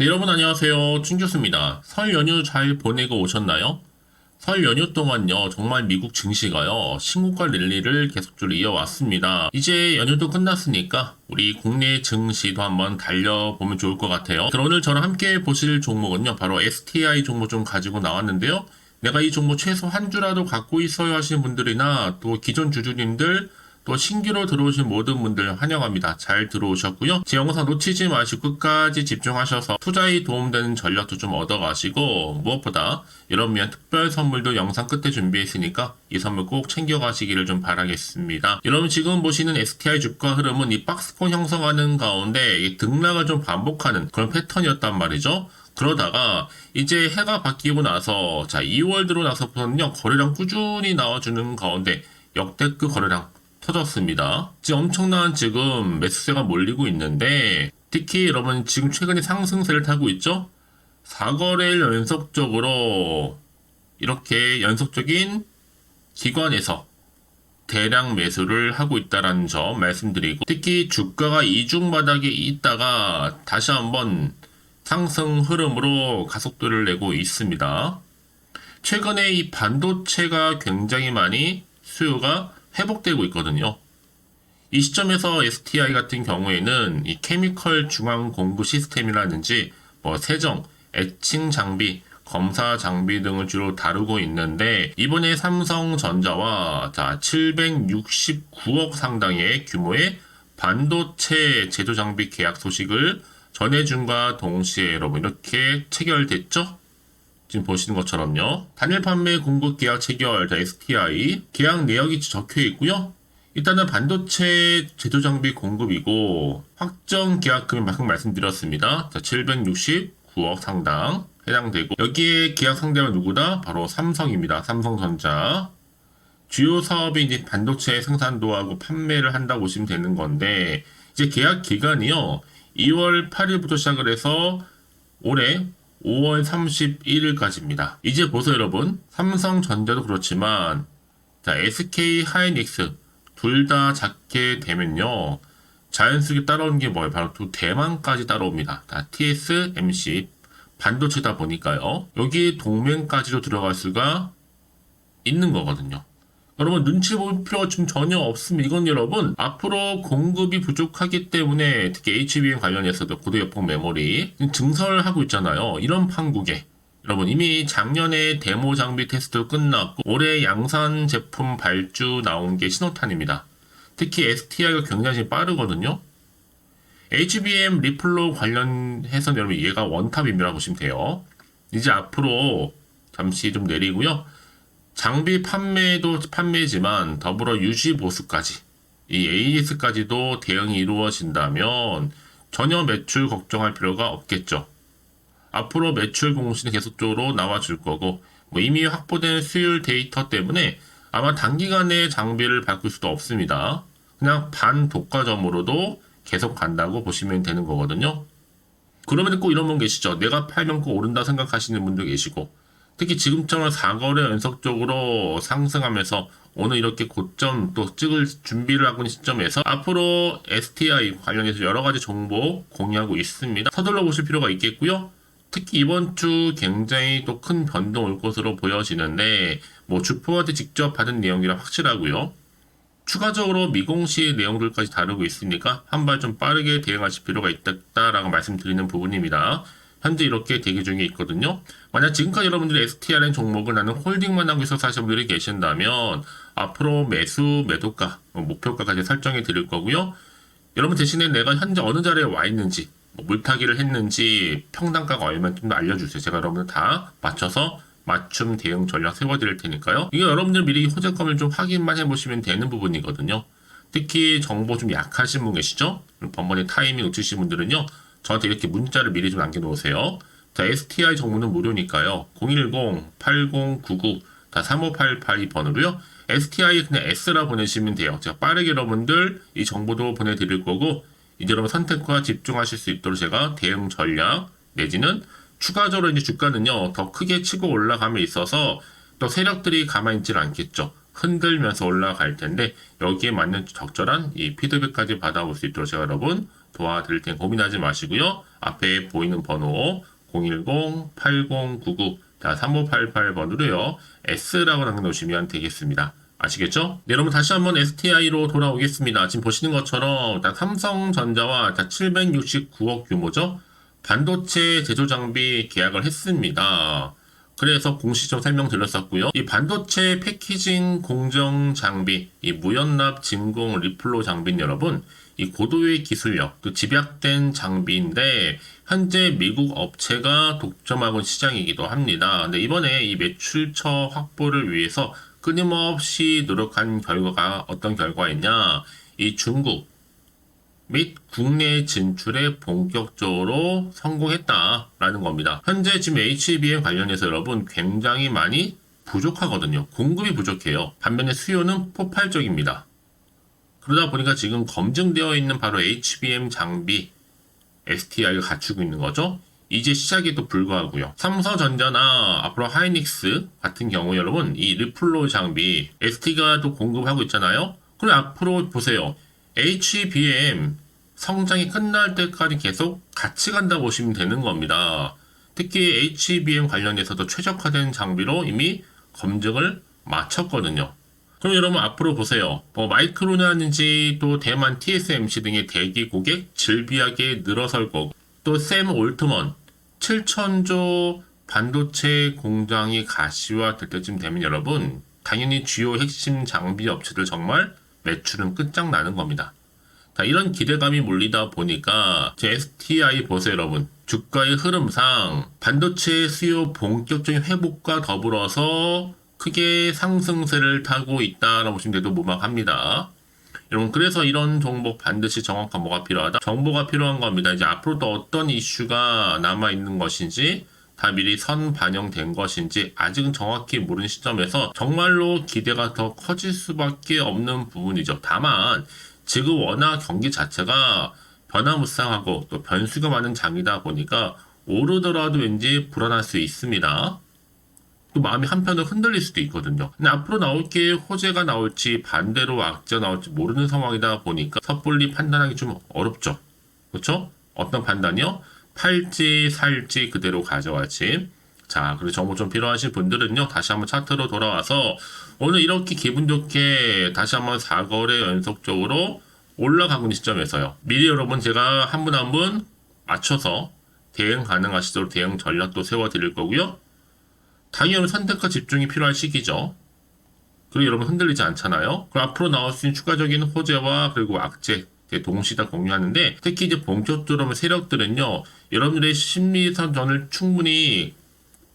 네, 여러분 안녕하세요. 춘교수입니다. 설 연휴 잘 보내고 오셨나요? 설 연휴 동안요, 정말 미국 증시가요, 신고가 랠리를 계속적으로 이어왔습니다. 이제 연휴도 끝났으니까, 우리 국내 증시도 한번 달려보면 좋을 것 같아요. 그럼 오늘 저랑 함께 보실 종목은요, 바로 STI 종목 좀 가지고 나왔는데요. 내가 이 종목 최소 한 주라도 갖고 있어야 하시는 분들이나, 또 기존 주주님들, 또 신규로 들어오신 모든 분들 환영합니다. 잘 들어오셨고요. 제 영상 놓치지 마시고 끝까지 집중하셔서 투자에 도움되는 전략도 좀 얻어가시고 무엇보다 이런 위한 특별 선물도 영상 끝에 준비했으니까 이 선물 꼭 챙겨가시기를 좀 바라겠습니다. 여러분 지금 보시는 STI 주가 흐름은 이 박스권 형성하는 가운데 이 등락을 좀 반복하는 그런 패턴이었단 말이죠. 그러다가 이제 해가 바뀌고 나서 자 2월 들어 나서부터는요 거래량 꾸준히 나와주는 가운데 역대급 거래량 터졌습니다. 지금 엄청난 지금 매수세가 몰리고 있는데 특히 여러분 지금 최근에 상승세를 타고 있죠? 4거래일 연속적으로 이렇게 연속적인 기관에서 대량 매수를 하고 있다라는 점 말씀드리고 특히 주가가 이중 바닥에 있다가 다시 한번 상승 흐름으로 가속도를 내고 있습니다. 최근에 이 반도체가 굉장히 많이 수요가 회복되고 있거든요. 이 시점에서 STI 같은 경우에는 이 케미컬 중앙 공구 시스템이라든지 뭐 세정, 애칭 장비, 검사 장비 등을 주로 다루고 있는데 이번에 삼성전자와 자 769억 상당의 규모의 반도체 제조 장비 계약 소식을 전해준과 동시에 여러분 이렇게 체결됐죠? 지금 보시는 것처럼요. 단일 판매 공급 계약 체결, 자, STI 계약 내역이 적혀 있고요. 일단은 반도체 제조 장비 공급이고 확정 계약금을 방금 말씀드렸습니다. 자, 769억 상당 해당되고 여기에 계약 상대가 누구다? 바로 삼성입니다. 삼성전자. 주요 사업이 이제 반도체 생산도하고 판매를 한다고 보시면 되는 건데 이제 계약 기간이요. 2월 8일부터 시작을 해서 올해 5월 31일까지입니다. 이제 보세요, 여러분. 삼성전자도 그렇지만, 자, SK 하이닉스 둘 다 작게 되면요. 자연스럽게 따라오는 게 뭐예요? 바로 두 대만까지 따라옵니다. 자, TSMC 반도체다 보니까요. 여기 동맹까지도 들어갈 수가 있는 거거든요. 여러분 눈치 볼 필요가 지금 전혀 없습니다. 이건 여러분 앞으로 공급이 부족하기 때문에 특히 HBM 관련해서도 고도역폭 메모리 증설하고 있잖아요. 이런 판국에 여러분 이미 작년에 데모 장비 테스트 끝났고 올해 양산 제품 발주 나온 게 신호탄입니다. 특히 STI가 굉장히 빠르거든요. HBM 리플로 관련해서 여러분 얘가 원탑입니다 보시면 돼요. 이제 앞으로 잠시 좀 내리고요. 장비 판매도 판매지만 더불어 유지 보수까지 이 AS까지도 대응이 이루어진다면 전혀 매출 걱정할 필요가 없겠죠. 앞으로 매출 공시는 계속적으로 나와줄 거고 뭐 이미 확보된 수율 데이터 때문에 아마 단기간에 장비를 바꿀 수도 없습니다. 그냥 반독과점으로도 계속 간다고 보시면 되는 거거든요. 그러면 꼭 이런 분 계시죠. 내가 팔면 꼭 오른다 생각하시는 분도 계시고 특히 지금처럼 4거래 연속적으로 상승하면서 오늘 이렇게 고점 또 찍을 준비를 하고 있는 시점에서 앞으로 STI 관련해서 여러 가지 정보 공유하고 있습니다. 서둘러 보실 필요가 있겠고요. 특히 이번 주 굉장히 또 큰 변동 올 것으로 보여지는데 뭐 주포한테 직접 받은 내용이라 확실하고요. 추가적으로 미공시 내용들까지 다루고 있으니까 한 발 좀 빠르게 대응하실 필요가 있다라고 말씀드리는 부분입니다. 현재 이렇게 대기 중에 있거든요. 만약 지금까지 여러분들이 STRN 종목을 나는 홀딩만 하고 있어서 하시는 분들이 계신다면 앞으로 매수, 매도가, 뭐 목표가까지 설정해 드릴 거고요. 여러분 대신에 내가 현재 어느 자리에 와 있는지, 뭐 물타기를 했는지, 평단가가 얼마인지 좀 알려주세요. 제가 여러분들 다 맞춰서 맞춤 대응 전략 세워드릴 테니까요. 이게 여러분들 미리 호재감을 좀 확인만 해보시면 되는 부분이거든요. 특히 정보 좀 약하신 분 계시죠? 번번이 타이밍 놓치신 분들은요. 저한테 이렇게 문자를 미리 좀 남겨놓으세요. 자, STI 정보는 무료니까요. 010-8099다 3588번으로요. STI 그냥 S라 보내시면 돼요. 제가 빠르게 여러분들 이 정보도 보내드릴 거고 이제 여러분 선택과 집중하실 수 있도록 제가 대응 전략 내지는 추가적으로 이제 주가는요 더 크게 치고 올라감에 있어서 또 세력들이 가만히 있질 않겠죠. 흔들면서 올라갈 텐데 여기에 맞는 적절한 이 피드백까지 받아볼 수 있도록 제가 여러분 도와드릴 테니 고민하지 마시고요. 앞에 보이는 번호 010-8099 자, 3588번으로요. S라고 남겨놓으시면 되겠습니다. 아시겠죠? 네, 여러분 다시 한번 STI로 돌아오겠습니다. 지금 보시는 것처럼 딱 삼성전자와 딱 769억 규모죠. 반도체 제조 장비 계약을 했습니다. 그래서 공시적 설명드렸었고요. 이 반도체 패키징 공정 장비, 이 무연납 진공 리플로 장비는 여러분, 이 고도의 기술력, 또 집약된 장비인데 현재 미국 업체가 독점하고 있는 시장이기도 합니다. 근데 이번에 이 매출처 확보를 위해서 끊임없이 노력한 결과가 어떤 결과였냐? 이 중국 및 국내 진출에 본격적으로 성공했다라는 겁니다. 현재 지금 HBM 관련해서 여러분 굉장히 많이 부족하거든요. 공급이 부족해요. 반면에 수요는 폭발적입니다. 그러다 보니까 지금 검증되어 있는 바로 HBM 장비 STI를 갖추고 있는 거죠. 이제 시작에도 불구하고요. 삼성전자나 앞으로 하이닉스 같은 경우 여러분 이 리플로 장비 ST가 또 공급하고 있잖아요. 그리고 앞으로 보세요. HBM 성장이 끝날 때까지 계속 같이 간다 보시면 되는 겁니다. 특히 HBM 관련해서도 최적화된 장비로 이미 검증을 마쳤거든요. 그럼 여러분 앞으로 보세요. 뭐 마이크로나든지 또 대만 TSMC 등의 대기 고객 질비하게 늘어설 거고 또 샘 올트먼 7천조 반도체 공장이 가시화될 때쯤 되면 여러분 당연히 주요 핵심 장비 업체들 정말 매출은 끝장나는 겁니다. 자, 이런 기대감이 몰리다 보니까 제 STI 보세요 여러분 주가의 흐름상 반도체 수요 본격적인 회복과 더불어서 크게 상승세를 타고 있다라고 보시면 돼도 무방합니다. 여러분 그래서 이런 종목 반드시 정확한 뭐가 필요하다? 정보가 필요한 겁니다. 이제 앞으로 또 어떤 이슈가 남아 있는 것인지 다 미리 선 반영된 것인지 아직은 정확히 모르는 시점에서 정말로 기대가 더 커질 수밖에 없는 부분이죠. 다만 지금 워낙 경기 자체가 변화무쌍하고 또 변수가 많은 장이다 보니까 오르더라도 왠지 불안할 수 있습니다. 또 마음이 한편으로 흔들릴 수도 있거든요. 근데 앞으로 나올 게 호재가 나올지 반대로 악재가 나올지 모르는 상황이다 보니까 섣불리 판단하기 좀 어렵죠. 그렇죠? 어떤 판단이요? 팔지 살지 그대로 가져갈지. 자, 그리고 정보 좀 필요하신 분들은요, 다시 한번 차트로 돌아와서 오늘 이렇게 기분 좋게 다시 한번 4거래 연속적으로 올라가고 있는 시점에서요. 미리 여러분 제가 한 분 한분 맞춰서 대응 가능하시도록 대응 전략도 세워드릴 거고요. 당연히 선택과 집중이 필요한 시기죠. 그리고 여러분 흔들리지 않잖아요. 그리고 앞으로 나올 수 있는 추가적인 호재와 그리고 악재 동시에 다 공유하는데 특히 이제 본격적으로 세력들은요 여러분들의 심리 선전을 충분히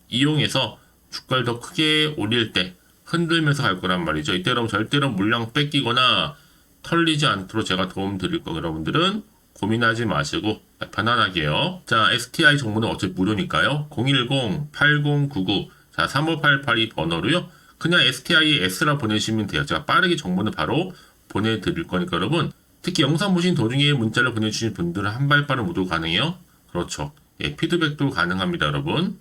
이용해서 주가를 더 크게 올릴 때 흔들면서 갈 거란 말이죠. 이때 여러분 절대로 물량 뺏기거나 털리지 않도록 제가 도움 드릴 거 여러분들은 고민하지 마시고 편안하게요. 자, STI 정보는 어차피 무료니까요. 010-8099 자, 3588이 번호로요. 그냥 STI S라 보내시면 돼요. 제가 빠르게 정보는 바로 보내드릴 거니까 여러분 특히 영상 보신 도중에 문자를 보내주신 분들은 한 발 빠른 모두 가능해요. 그렇죠. 예, 피드백도 가능합니다, 여러분.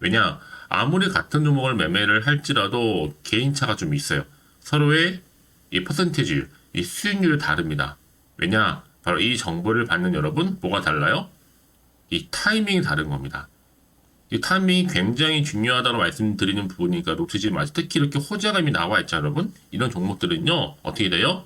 왜냐, 아무리 같은 종목을 매매를 할지라도 개인차가 좀 있어요. 서로의 이 퍼센테이지, 이 수익률이 다릅니다. 왜냐, 바로 이 정보를 받는 여러분, 뭐가 달라요? 이 타이밍이 다른 겁니다. 이 타이밍이 굉장히 중요하다고 말씀드리는 부분이니까 놓치지 마세요. 특히 이렇게 호재감이 나와 있죠, 여러분. 이런 종목들은요, 어떻게 돼요?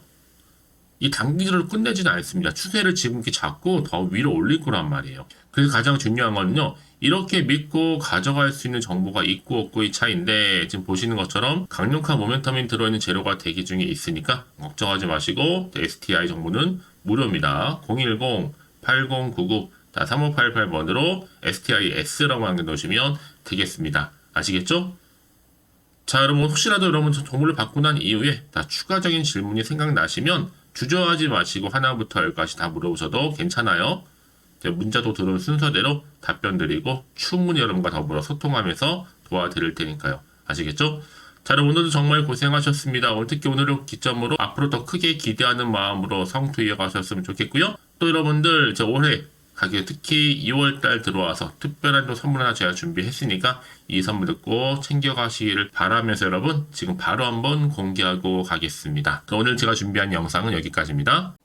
이 단기적으로 끝내지는 않습니다. 추세를 지금 이렇게 잡고 더 위로 올릴 거란 말이에요. 그래서 가장 중요한 거는요, 이렇게 믿고 가져갈 수 있는 정보가 있고 없고의 차이인데, 지금 보시는 것처럼 강력한 모멘텀이 들어있는 재료가 대기 중에 있으니까 걱정하지 마시고, STI 정보는 무료입니다. 010-8099 자, 3588번으로 STI S라고 남겨놓으시면 되겠습니다. 아시겠죠? 자, 여러분, 혹시라도 여러분 정보를 받고 난 이후에 다 추가적인 질문이 생각나시면 주저하지 마시고 하나부터 열까지 다 물어보셔도 괜찮아요. 문자도 들어온 순서대로 답변 드리고 충분히 여러분과 더불어 소통하면서 도와드릴 테니까요. 아시겠죠? 자, 여러분 오늘도 정말 고생하셨습니다. 오늘 특히 오늘을 기점으로 앞으로 더 크게 기대하는 마음으로 성투 이어가셨으면 좋겠고요. 또 여러분들 저 올해 가게 특히 2월달 들어와서 특별한 또 선물 하나 제가 준비했으니까 이 선물도 꼭 챙겨가시기를 바라면서 여러분 지금 바로 한번 공개하고 가겠습니다. 오늘 제가 준비한 영상은 여기까지입니다.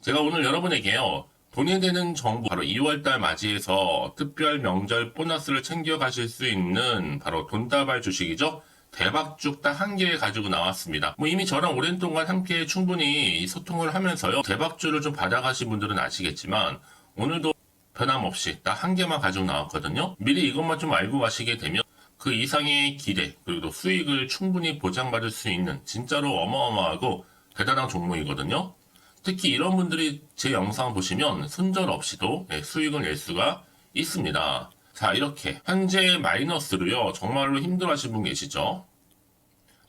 제가 오늘 여러분에게요 돈이 되는 정부 바로 2월달 맞이해서 특별 명절 보너스를 챙겨 가실 수 있는 바로 돈다발 주식이죠. 대박죽 딱 한 개 가지고 나왔습니다. 뭐 이미 저랑 오랜 동안 함께 충분히 소통을 하면서요. 대박주를 좀 받아가신 분들은 아시겠지만 오늘도 변함없이 딱 한 개만 가지고 나왔거든요. 미리 이것만 좀 알고 가시게 되면 그 이상의 기대 그리고 또 수익을 충분히 보장받을 수 있는 진짜로 어마어마하고 대단한 종목이거든요. 특히 이런 분들이 제 영상 보시면 손절 없이도 예, 수익을 낼 수가 있습니다. 자, 이렇게 현재 마이너스로요. 정말로 힘들어하시는 분 계시죠?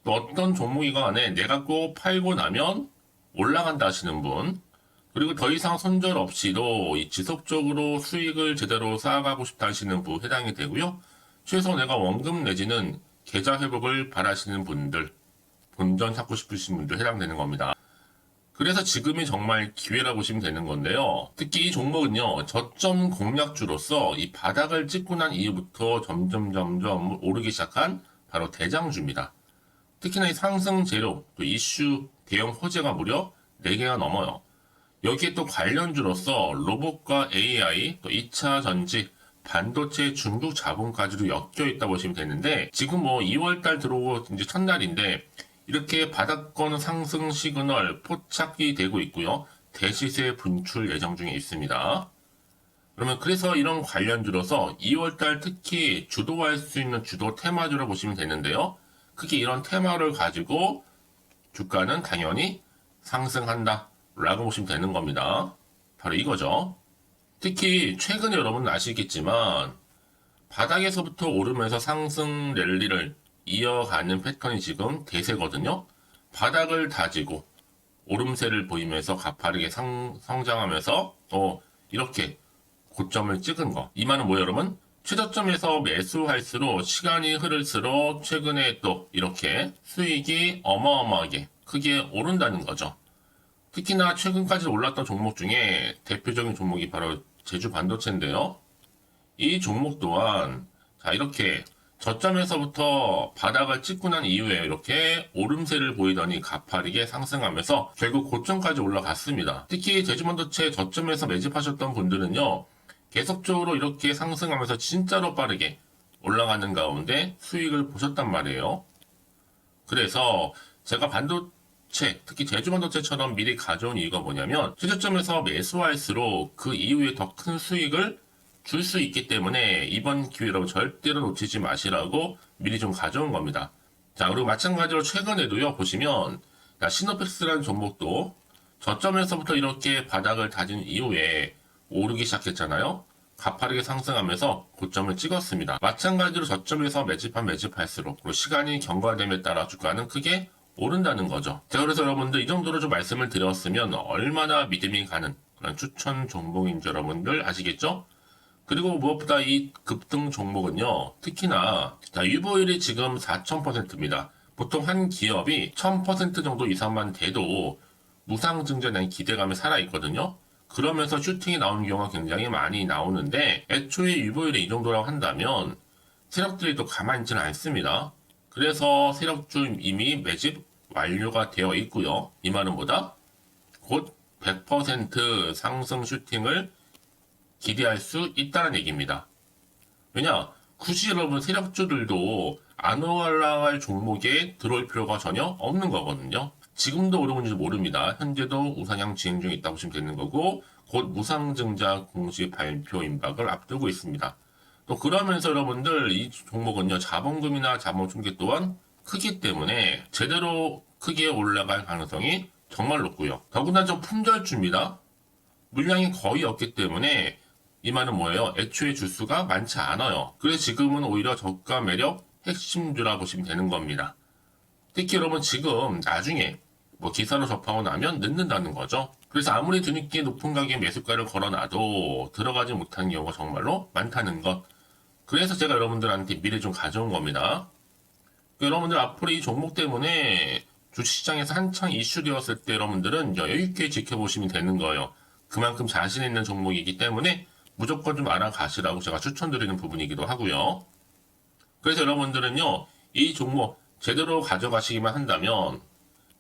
또 어떤 종목이간에 내가 꼭 팔고 나면 올라간다 하시는 분, 그리고 더 이상 손절 없이도 이 지속적으로 수익을 제대로 쌓아가고 싶다 하시는 분 해당이 되고요. 최소 내가 원금 내지는 계좌 회복을 바라시는 분들, 본전 찾고 싶으신 분들 해당되는 겁니다. 그래서 지금이 정말 기회라고 보시면 되는 건데요. 특히 이 종목은요, 저점 공략주로서 이 바닥을 찍고 난 이후부터 점점 점점 오르기 시작한 바로 대장주입니다. 특히나 이 상승 재료, 또 이슈, 대형 호재가 무려 4개가 넘어요. 여기에 또 관련주로서 로봇과 AI, 또 2차 전지, 반도체 중국 자본까지도 엮여 있다 보시면 되는데 지금 뭐 2월달 들어오고 이제 첫날인데 이렇게 바닥권 상승 시그널 포착이 되고 있고요. 대시세 분출 예정 중에 있습니다. 그러면 그래서 이런 관련주로서 2월달 특히 주도할 수 있는 주도 테마주로 보시면 되는데요. 크게 이런 테마를 가지고 주가는 당연히 상승한다. 라고 보시면 되는 겁니다. 바로 이거죠. 특히 최근에 여러분 아시겠지만 바닥에서부터 오르면서 상승 랠리를 이어가는 패턴이 지금 대세거든요. 바닥을 다지고 오름세를 보이면서 가파르게 상, 성장하면서 또 이렇게 고점을 찍은 거. 이 말은 뭐예요, 여러분? 최저점에서 매수할수록 시간이 흐를수록 최근에 또 이렇게 수익이 어마어마하게 크게 오른다는 거죠. 특히나 최근까지 올랐던 종목 중에 대표적인 종목이 바로 제주 반도체인데요. 이 종목 또한 자 이렇게 저점에서부터 바닥을 찍고 난 이후에 이렇게 오름세를 보이더니 가파르게 상승하면서 결국 고점까지 올라갔습니다. 특히 제주반도체 저점에서 매집하셨던 분들은요. 계속적으로 이렇게 상승하면서 진짜로 빠르게 올라가는 가운데 수익을 보셨단 말이에요. 그래서 제가 반도 체, 특히 제주 반도체처럼 미리 가져온 이유가 뭐냐면 최저점에서 매수할수록 그 이후에 더 큰 수익을 줄 수 있기 때문에 이번 기회로 절대로 놓치지 마시라고 미리 좀 가져온 겁니다. 자, 그리고 마찬가지로 최근에도요, 보시면, 자, 시노펙스라는 종목도 저점에서부터 이렇게 바닥을 다진 이후에 오르기 시작했잖아요. 가파르게 상승하면서 고점을 찍었습니다. 마찬가지로 저점에서 매집한 매집할수록 시간이 경과됨에 따라 주가는 크게 오른다는 거죠. 자, 그래서 여러분들 이 정도로 좀 말씀을 드렸으면 얼마나 믿음이 가는 그런 추천 종목인지 여러분들 아시겠죠? 그리고 무엇보다 이 급등 종목은요, 특히나, 자, 유보율이 지금 4,000%입니다. 보통 한 기업이 1000% 정도 이상만 돼도 무상증자에 대한 기대감이 살아있거든요. 그러면서 슈팅이 나오는 경우가 굉장히 많이 나오는데, 애초에 유보율이 이 정도라고 한다면, 세력들이 또 가만히 있지는 않습니다. 그래서 세력주 이미 매집 완료가 되어 있고요. 이 말은 뭐다? 곧 100% 상승 슈팅을 기대할 수 있다는 얘기입니다. 왜냐? 굳이 여러분 세력주들도 안 올라갈 종목에 들어올 필요가 전혀 없는 거거든요. 지금도 오르는지 모릅니다. 현재도 우상향 진행 중에 있다고 보시면 되는 거고 곧 무상증자 공식 발표 임박을 앞두고 있습니다. 또 그러면서 여러분들 이 종목은요 자본금이나 자본 충격 또한 크기 때문에 제대로 크게 올라갈 가능성이 정말 높고요. 더구나 좀 품절주입니다. 물량이 거의 없기 때문에 이 말은 뭐예요? 애초에 주수가 많지 않아요. 그래서 지금은 오히려 저가 매력 핵심주라 보시면 되는 겁니다. 특히 여러분 지금 나중에 뭐 기사로 접하고 나면 늦는다는 거죠. 그래서 아무리 뒤늦게 높은 가격에 매수가를 걸어놔도 들어가지 못하는 경우가 정말로 많다는 것. 그래서 제가 여러분들한테 미리 좀 가져온 겁니다. 여러분들 앞으로 이 종목 때문에 주식시장에서 한창 이슈되었을 때 여러분들은 여유 있게 지켜보시면 되는 거예요. 그만큼 자신 있는 종목이기 때문에 무조건 좀 알아가시라고 제가 추천드리는 부분이기도 하고요. 그래서 여러분들은요, 이 종목 제대로 가져가시기만 한다면,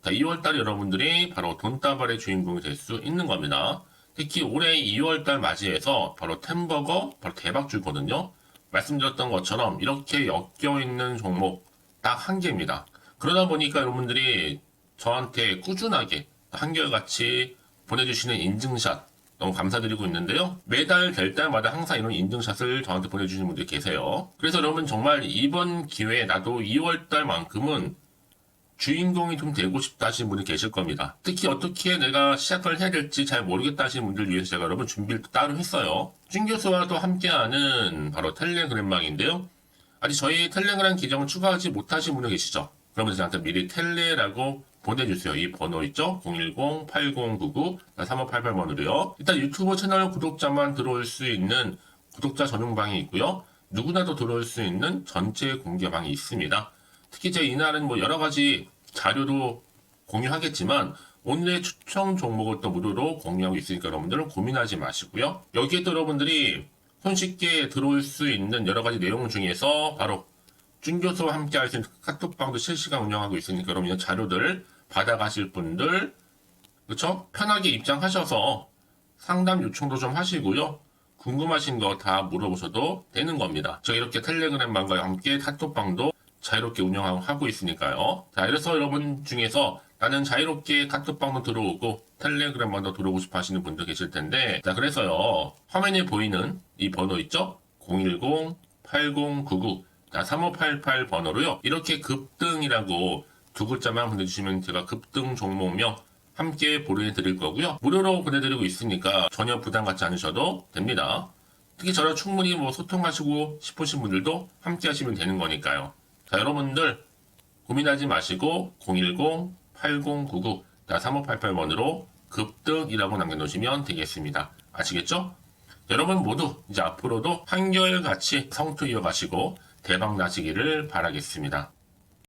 2월달에 여러분들이 바로 돈다발의 주인공이 될 수 있는 겁니다. 특히 올해 2월달 맞이해서 바로 템버거 바로 대박줄거든요. 말씀드렸던 것처럼 이렇게 엮여 있는 종목 딱 한 개입니다. 그러다 보니까 여러분들이 저한테 꾸준하게 한결같이 보내주시는 인증샷 너무 감사드리고 있는데요. 매달 될 때마다 항상 이런 인증샷을 저한테 보내주시는 분들이 계세요. 그래서 여러분 정말 이번 기회에 나도 2월달만큼은 주인공이 좀 되고 싶다 하시는 분이 계실 겁니다. 특히 어떻게 내가 시작을 해야 될지 잘 모르겠다 하시는 분들 위해서 제가 여러분 준비를 또 따로 했어요. 준 교수와도 함께하는 바로 텔레그램망인데요. 아직 저희 텔레그램 계정을 추가하지 못하신 분이 계시죠? 그러면 저한테 미리 텔레라고 보내주세요. 이 번호 있죠? 010-8099-3588번으로요. 일단 유튜브 채널 구독자만 들어올 수 있는 구독자 전용방이 있고요. 누구나도 들어올 수 있는 전체 공개방이 있습니다. 특히 제 이날은 뭐 여러 가지 자료도 공유하겠지만 오늘의 추천 종목을 또 무료로 공유하고 있으니까 여러분들은 고민하지 마시고요. 여기에 또 여러분들이 손쉽게 들어올 수 있는 여러 가지 내용 중에서 바로 준 교수와 함께 할 수 있는 카톡방도 실시간 운영하고 있으니까 여러분 이 자료들 받아가실 분들 그렇죠? 편하게 입장하셔서 상담 요청도 좀 하시고요. 궁금하신 거 다 물어보셔도 되는 겁니다. 저 이렇게 텔레그램방과 함께 카톡방도 자유롭게 운영하고 있으니까요. 자, 이래서 여러분 중에서 나는 자유롭게 카톡방도 들어오고 텔레그램방도 들어오고 싶어 하시는 분들 계실 텐데, 자, 그래서요, 화면에 보이는 이 번호 있죠? 010-8099, 자, 3588 번호로요, 이렇게 급등이라고 두 글자만 보내주시면 제가 급등 종목명 함께 보내드릴 거고요. 무료로 보내드리고 있으니까 전혀 부담 갖지 않으셔도 됩니다. 특히 저랑 충분히 뭐 소통하시고 싶으신 분들도 함께 하시면 되는 거니까요. 자, 여러분들 고민하지 마시고 010-8099-3588번으로 급등이라고 남겨놓으시면 되겠습니다. 아시겠죠? 여러분 모두 이제 앞으로도 한결같이 성투 이어가시고 대박 나시기를 바라겠습니다.